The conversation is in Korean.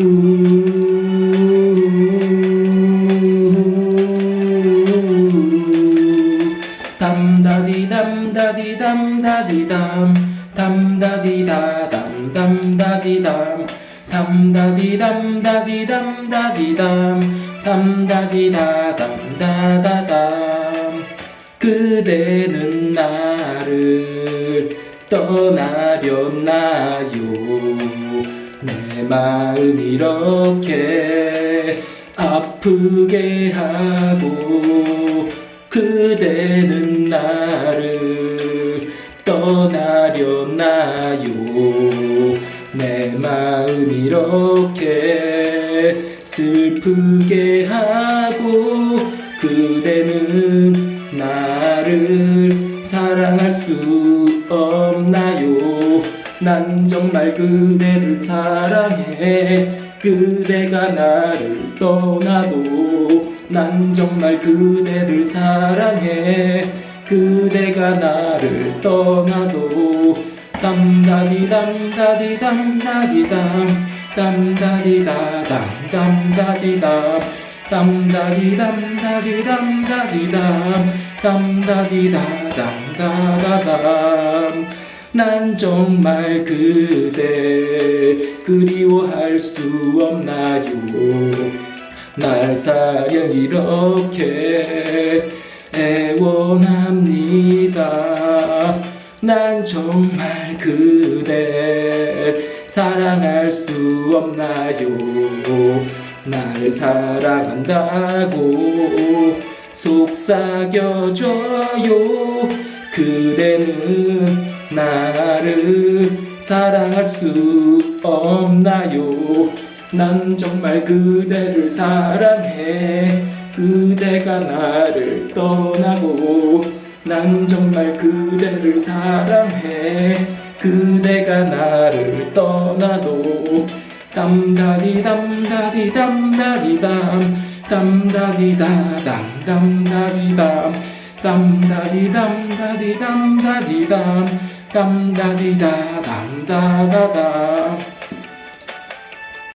우 담다디담다디담다디담 담다디다담 담다디담 담다디담다디담다디담 담다디다담 다다담 그대는 나를 떠나렸나요 내 마음 이렇게 아프게 하고 그대는 나를 떠나렸나요? 내 마음 이렇게 슬프게 하고 그대는 나를 사랑할 수 없나요 난 정말 그대를 사랑해. 그대가 나를 떠나도 난 정말 그대를 사랑해. 그대가 나를 떠나도 땀다디담다디담다디담 땀다디다담 땀다디담 땀다디담다디담다디담 땀다디다담 다다담 난 정말 그대 그리워할 수 없나요? 날 사랑 이렇게 애원합니다. 난 정말 그대 사랑할 수 없나요? 날 사랑한다고 속삭여줘요. 그대는 나를 사랑할 수 없나요? 난 정말 그대를 사랑해. 그대가 나를 떠나고 난 정말 그대를 사랑해. 그대가 나를 떠나도 땀다디 담다디 담다디담 땀다디다담 땀다디담 땀다디 담다디 담다디담 땀다디다담 다다담